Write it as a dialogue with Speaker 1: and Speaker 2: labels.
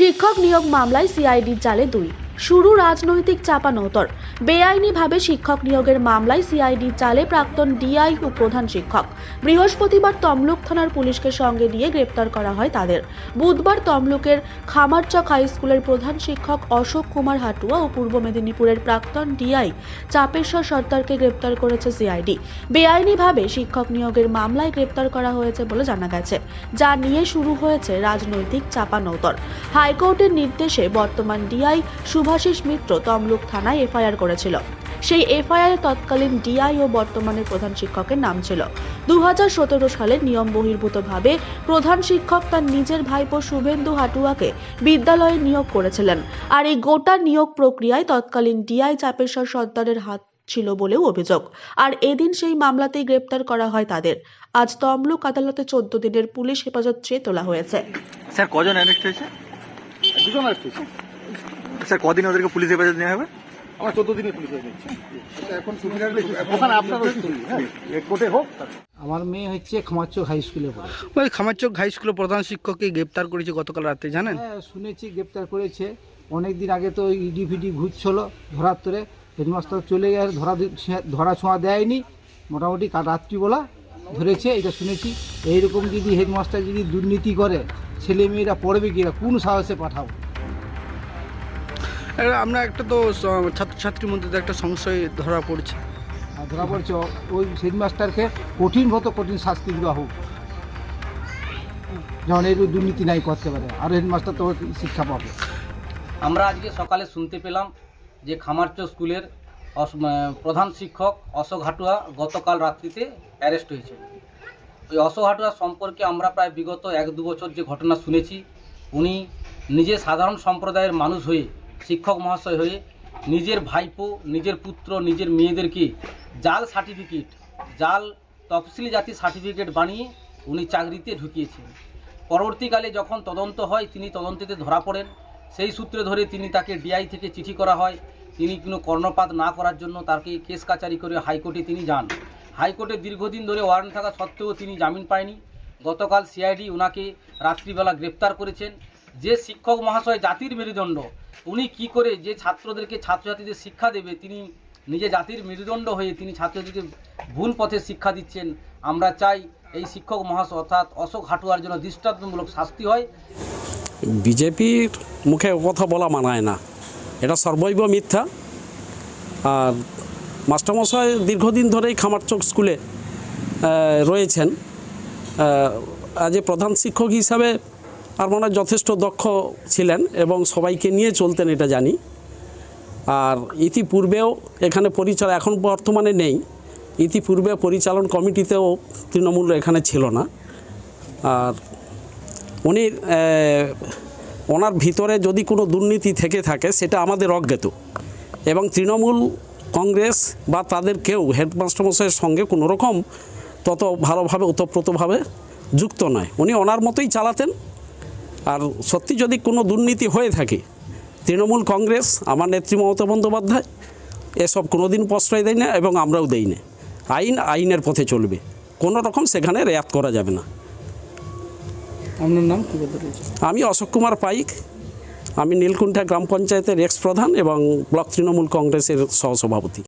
Speaker 1: শিক্ষক নিয়োগ মামলায় সিআইডি চালে দুই। শুরু রাজনৈতিক চাপানোতর বেআইনিভাবে শিক্ষক নিয়োগের মামলায় সিআইডি চালে প্রাক্তন ডিআই প্রধান শিক্ষক। বৃহস্পতিবার তমলুক থানার পুলিশকে সঙ্গে নিয়ে গ্রেপ্তার করা হয় তাদের। বুধবার তমলুকের খামারচক হাই স্কুলের প্রধান শিক্ষক অশোক কুমার হাটুয়া ও পূর্ব মেদিনীপুরের প্রাক্তন ডিআই চাপেশ্বর সর্দারকে গ্রেপ্তার করেছে সিআইডি। বেআইনিভাবে শিক্ষক নিয়োগের মামলায় গ্রেপ্তার করা হয়েছে বলে জানা গেছে, যা নিয়ে শুরু হয়েছে রাজনৈতিক চাপানোতর হাইকোর্টের নির্দেশে বর্তমান ডিআই শুভাশিস মিত্র তমলুক থানায় এফআইআর করেছিল। সেই এফআইআর তৎকালীন ডিআই ও বর্তমানের প্রধান শিক্ষকের নাম ছিল। দু সালে নিয়ম বহির্ভূতভাবে প্রধান শিক্ষক তার নিজের ভাইপো শুভেন্দু হাটুয়াকে বিদ্যালয়ে নিয়োগ করেছিলেন। আর এই গোটা নিয়োগ প্রক্রিয়ায় তৎকালীন ডিআই চাপেশ্বর সর্দারের হাত ছিল বলেও অভিযোগ। আর এদিন সেই মামলাতেই গ্রেপ্তার করা হয় তাদের। আজ তমলুক আদালতে চোদ্দ দিনের পুলিশ হেফাজত চেয়ে তোলা হয়েছে।
Speaker 2: স্যার কজন অ্যারেস্ট হয়েছে?
Speaker 3: দুজন আসতেছে
Speaker 2: স্যার কদিন ওদেরকে পুলিশ হেফাজত নেওয়া হবে?
Speaker 3: আমার চোদ্দ দিনের পুলিশ এটা এখন ওখানে আপনার হ্যাঁ। কোর্টে হোক
Speaker 4: আমার মেয়ে হচ্ছে খামারচক হাই স্কুলে পড়ে।
Speaker 5: ওই খামারচক হাই স্কুলের প্রধান শিক্ষককে গ্রেপ্তার করেছে গতকাল রাতে জানেন?
Speaker 4: হ্যাঁ শুনেছি গ্রেপ্তার করেছে। অনেক দিন আগে তো ইডি ফিডি ঘুরছিল ধরার তোরে। হেডমাস্টার চলে গেছে ধরা ধরা ছোঁয়া দেয়নি। মোটামুটি কাল রাত্রিবেলা ধরেছে এটা শুনেছি। এইরকম যদি হেডমাস্টার যদি দুর্নীতি করে ছেলে মেয়েরা পড়বে কিনা কোন সাহসে পাঠাবো?
Speaker 5: আমরা একটা তো ছাত্রছাত্রীর মধ্যে তো একটা সংশয় ধরা পড়ছে।
Speaker 4: আর ধরা পড়ছে। ওই হেডমাস্টারকে কঠিন মতো কঠিন শাস্তি দেওয়া হোক। যেমন এই দুর্নীতি নাই করতে পারে আর হেডমাস্টার তো শিক্ষা পাবে।
Speaker 6: আমরা আজকে সকালে শুনতে পেলাম যে খামারচো স্কুলের প্রধান শিক্ষক অশোক হাটুয়া গতকাল রাত্রিতে অ্যারেস্ট হয়েছে। ওই অশোক হাটুয়া সম্পর্কে আমরা প্রায় বিগত এক দু বছর যে ঘটনা শুনেছি উনি নিজে সাধারণ সম্প্রদায়ের মানুষ হয়ে শিক্ষক মহাশয় হয়ে নিজের ভাইপো, নিজের পুত্র, নিজের মেয়েদেরকে জাল সার্টিফিকেট জাল তফসিলি জাতির সার্টিফিকেট বানিয়ে উনি চাকরিতে ঢুকিয়েছেন। পরবর্তীকালে যখন তদন্ত হয়, তিনি তদন্তেতে ধরা পড়েন। সেই সূত্রে ধরে তিনি তাকে ডিআই থেকে চিঠি করা হয়। তিনি কোনো কর্ণপাত না করার জন্য তাকে কেস কাচারি করে হাইকোর্টে তিনি যান। হাইকোর্টে দীর্ঘদিন ধরে ওয়ারেন্ট থাকা সত্ত্বেও তিনি জামিন পায়নি। গতকাল সিআইডি ওনাকে রাত্রিবেলা গ্রেপ্তার করেছেন। যে শিক্ষক মহাশয় জাতির মেরুদণ্ড, উনি কি করে যে ছাত্রদেরকে ছাত্রছাত্রীদের শিক্ষা দেবে, তিনি নিজে জাতির মেরুদণ্ড হয়ে তিনি ছাত্রছাত্রীকে ভুল পথে শিক্ষা দিচ্ছেন। আমরা চাই এই শিক্ষক মহাশয় অর্থাৎ অশোক হাটুয়ার জন্য দৃষ্টান্তমূলক শাস্তি হয়।
Speaker 7: বিজেপির মুখে কথা বলা মানায় না। এটা সর্বৈব মিথ্যা। আর মাস্টারমশাই দীর্ঘদিন ধরেই খামারচক স্কুলে রয়েছেন। আজ প্রধান শিক্ষক হিসাবে আর মনে হয় যথেষ্ট দক্ষ ছিলেন এবং সবাইকে নিয়ে চলতেন, এটা জানি। আর ইতিপূর্বেও এখানে পরিচালন এখন বর্তমানে নেই। ইতিপূর্বে পরিচালন কমিটিতেও তৃণমূল এখানে ছিল না। আর উনি ওনার ভিতরে যদি কোনো দুর্নীতি থেকে থাকে, সেটা আমাদের অজ্ঞাত। এবং তৃণমূল কংগ্রেস বা তাদের কেউ, হেডমাস্টারমশাইয়ের সঙ্গে কোনো রকম তত ভালোভাবে, ওতপ্রোতভাবে যুক্ত নয়। উনি ওনার মতোই চালাতেন। আর সত্যি যদি কোনো দুর্নীতি হয়ে থাকে তৃণমূল কংগ্রেস আমার নেত্রী মমতা বন্দ্যোপাধ্যায় এসব কোনোদিন প্রশ্রয় দেয় না এবং আমরাও দেই না। আইন আইনের পথে চলবে। কোনো রকম সেখানে রেয়াত করা যাবে না।
Speaker 5: আপনার নাম কি
Speaker 7: আমি অশোক কুমার পাইক। আমি নীলকুণ্ঠা গ্রাম পঞ্চায়েতের এক্স প্রধান এবং ব্লক তৃণমূল কংগ্রেসের সহসভাপতি।